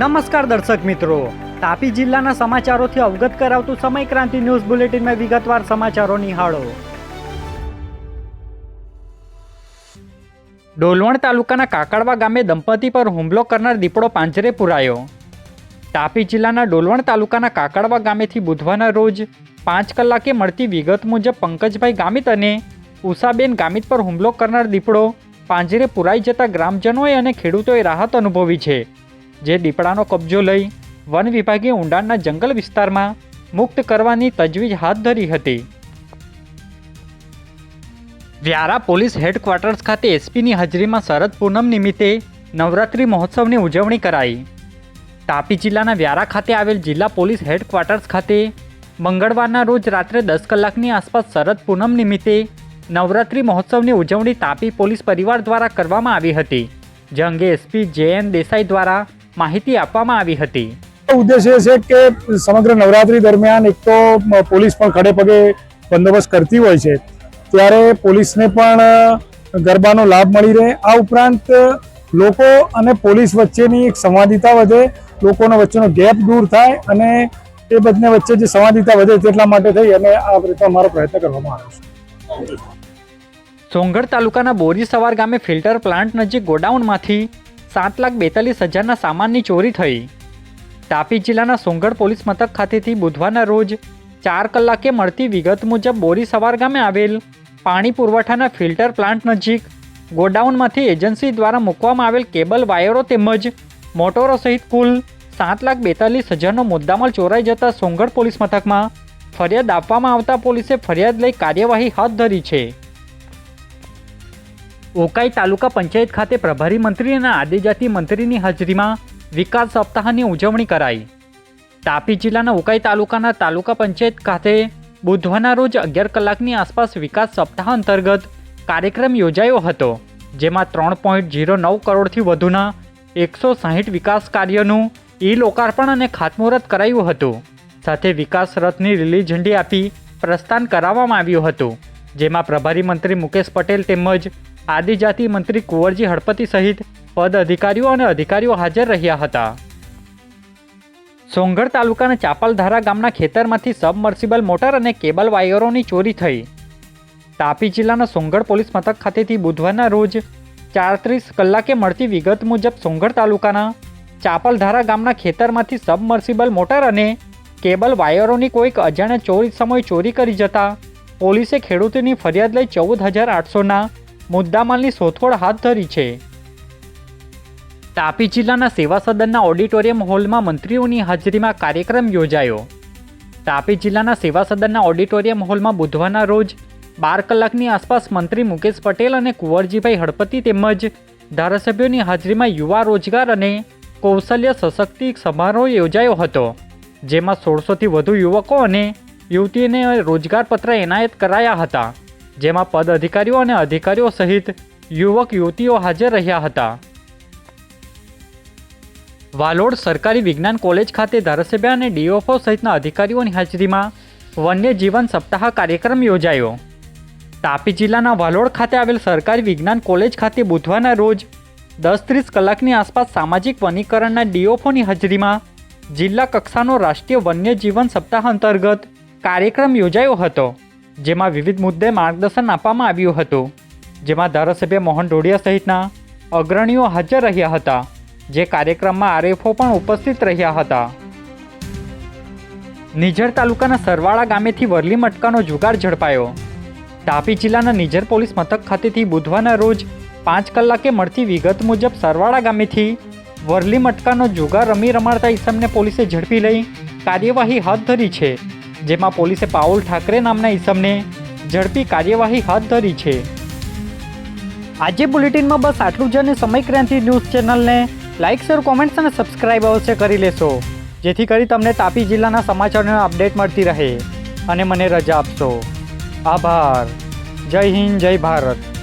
નમસ્કાર દર્શક મિત્રો. તાપી જિલ્લાના સમાચારોથી અવગત કરાવતું સમય ક્રાંતિ ન્યૂઝ બુલેટિનમાં વિગતવાર સમાચારો નિહાળો. ડોલવણ તાલુકાના કાકડવા ગામે દંપતી પર હુમલો કરનાર દીપડો પાંજરે પુરાયો. તાપી જિલ્લાના ડોલવણ તાલુકાના કાકડવા ગામેથી બુધવારના રોજ પાંચ કલાકે મળતી વિગત મુજબ પંકજભાઈ ગામિત અને ઉષાબેન ગામિત પર હુમલો કરનાર દીપડો પાંજરે પુરાઈ જતા ગ્રામજનોએ અને ખેડૂતોએ રાહત અનુભવી છે. જે દીપડાનો કબજો લઈ વન વિભાગે ઊંડાણના જંગલ વિસ્તારમાં મુક્ત કરવાની તજવીજ હાથ ધરી હતી. વ્યારા પોલીસ હેડક્વાર્ટર્સ ખાતે એસપીની હાજરીમાં શરદ પૂનમ નિમિત્તે નવરાત્રિ મહોત્સવની ઉજવણી કરાઈ. તાપી જિલ્લાના વ્યારા ખાતે આવેલ જિલ્લા પોલીસ હેડક્વાર્ટર્સ ખાતે મંગળવારના રોજ રાત્રે દસ કલાકની આસપાસ શરદ પૂનમ નિમિત્તે નવરાત્રિ મહોત્સવની ઉજવણી તાપી પોલીસ પરિવાર દ્વારા કરવામાં આવી હતી. જે અંગે એસપી જે એન દેસાઈ દ્વારા માહિતી આપવામાં આવી હતી. ઉદ્દેશ એ છે કે સમગ્ર નવરાત્રી દરમિયાન એક તો પોલીસ પણ ખડે પગે બંદોબસ્ત કરતી હોય છે. ત્યારે પોલીસને પણ ગરબાનો લાભ મળી રહે. આ ઉપરાંત લોકો અને પોલીસ વચ્ચેની એક સંવાદિતા વધે લોકોનો વચ્ચેનો ગેપ દૂર થાય અને એ બંને વચ્ચે જે સંવાદિતા વધે તેટલા માટે થઈ અને આ રીતે અમારો પ્રયત્ન કરવામાં આવ્યો છે. સોંગઢ તાલુકાના બોરી સવાર ગામે ફિલ્ટર પ્લાન્ટ નજીક ગોડાઉનમાંથી સાત લાખ બેતાલીસ હજારના સામાનની ચોરી થઈ. તાપી જિલ્લાના સોંગઢ પોલીસ મથક ખાતેથી બુધવારના રોજ ચાર કલાકે મળતી વિગત મુજબ બોરી સવાર ગામે આવેલ પાણી પુરવઠાના ફિલ્ટર પ્લાન્ટ નજીક ગોડાઉનમાંથી એજન્સી દ્વારા મૂકવામાં આવેલ કેબલ, વાયરો તેમજ મોટરો સહિત કુલ સાત લાખ બેતાલીસ હજારનો મુદ્દામાલ ચોરાઈ જતા સોંગઢ પોલીસ મથકમાં ફરિયાદ આપવામાં આવતા પોલીસે ફરિયાદ લઈ કાર્યવાહી હાથ ધરી છે. ઉકાઈ તાલુકા પંચાયત ખાતે પ્રભારી મંત્રી અને આદિજાતિ મંત્રીની હાજરીમાં વિકાસ સપ્તાહની ઉજવણી કરાઈ. તાપી જિલ્લાના ઉકાઈ તાલુકાના તાલુકા પંચાયત ખાતે બુધવારના રોજ અગિયાર કલાકની આસપાસ વિકાસ સપ્તાહ અંતર્ગત કાર્યક્રમ યોજાયો હતો, જેમાં ત્રણ પોઈન્ટ જીરો નવ કરોડથી વધુના એકસો સાહીઠ વિકાસ કાર્યનું ઈ લોકાર્પણ અને ખાતમુહૂર્ત કરાયું હતું. સાથે વિકાસ રથની લીલી ઝંડી આપી પ્રસ્થાન કરાવવામાં આવ્યું હતું, જેમાં પ્રભારી મંત્રી મુકેશ પટેલ તેમજ આદિજાતિ મંત્રી કુંવરજી હળપતિ સહિત પદ અધિકારીઓ અને અધિકારીઓ હાજર રહ્યા હતા. સોંગઢ તાલુકાના ચાપલધારા ગામના ખેતરમાંથી સબમર્સિબલ મોટર અને કેબલ વાયરોની ચોરી થઈ. તાપી જિલ્લાના સોંગઢ પોલીસ મથક ખાતેથી બુધવારના રોજ ચારત્રીસ કલાકે મળતી વિગત મુજબ સોંગઢ તાલુકાના ચાપલધારા ગામના ખેતરમાંથી સબમર્સિબલ મોટર અને કેબલ વાયરોની કોઈક અજાણ્યા ચોરી સમયે ચોરી કરી જતા પોલીસે ખેડૂતોની ફરિયાદ લઈ ચૌદ હજાર આઠસોના મુદ્દામાલની શોધખોળ હાથ ધરી છે. તાપી જિલ્લાના સેવા સદનના ઓડિટોરિયમ હોલમાં મંત્રીઓની હાજરીમાં કાર્યક્રમ યોજાયો. તાપી જિલ્લાના સેવા સદનના ઓડિટોરિયમ હોલમાં બુધવારના રોજ બાર કલાકની આસપાસ મંત્રી મુકેશ પટેલ અને કુંવરજીભાઈ હળપતિ તેમજ ધારાસભ્યોની હાજરીમાં યુવા રોજગાર અને કૌશલ્ય સશક્તિ સમારોહ યોજાયો હતો, જેમાં સોળસોથી વધુ યુવકો અને યુવતીને રોજગારપત્ર એનાયત કરાયા હતા. જેમાં પદ અધિકારીઓ અને અધિકારીઓ સહિત યુવક, યુવતીઓ હાજર રહ્યા હતા. વાલોડ સરકારી વિજ્ઞાન કોલેજ ખાતે ધારાસભ્ય અને ડીઓફઓ સહિતના અધિકારીઓની હાજરીમાં વન્યજીવન સપ્તાહ કાર્યક્રમ યોજાયો. તાપી જિલ્લાના વાલોડ ખાતે આવેલ સરકારી વિજ્ઞાન કોલેજ ખાતે બુધવારના રોજ દસ ત્રીસ કલાકની આસપાસ સામાજિક વનીકરણના ડીઓફોની હાજરીમાં જિલ્લા કક્ષાનો રાષ્ટ્રીય વન્યજીવન સપ્તાહ અંતર્ગત કાર્યક્રમ યોજાયો હતો. જેમાં વિવિધ મુદ્દે માર્ગદર્શન આપવામાં આવ્યું હતું. જેમાં ધારાસભ્ય મોહન ઢોડિયા સહિતના અગ્રણીઓ હાજર રહ્યા હતા, જે કાર્યક્રમમાં આરએફઓ પણ ઉપસ્થિત રહ્યા હતા. નિઝર તાલુકાના સરવાળા ગામેથી વરલી મટકાનો જુગાર ઝડપાયો. તાપી જિલ્લાના નિઝર પોલીસ મથક ખાતેથી બુધવારના રોજ પાંચ કલાકે મળતી વિગત મુજબ સરવાળા ગામેથી વરલી મટકાનો જુગાર રમી રમાડતા ઈસમને પોલીસે ઝડપી લઈ કાર્યવાહી હાથ ધરી છે. જેમાં પોલીસે પાઉલ ઠાકરે નામના ઈસમને ઝડપી કાર્યવાહી હાથ ધરી છે. આજે બુલેટિનમાં બસ આટલું જ અને સમય ક્રાંતિ ન્યૂઝ ચેનલને લાઇક શેર, કોમેન્ટ્સ અને સબસ્ક્રાઇબ અવશ્ય કરી લેશો. જેથી કરી તમને તાપી જિલ્લાના સમાચારોની અપડેટ મળતી રહે. અને મને રજા આપશો. આભાર. જય હિન્દ, જય ભારત.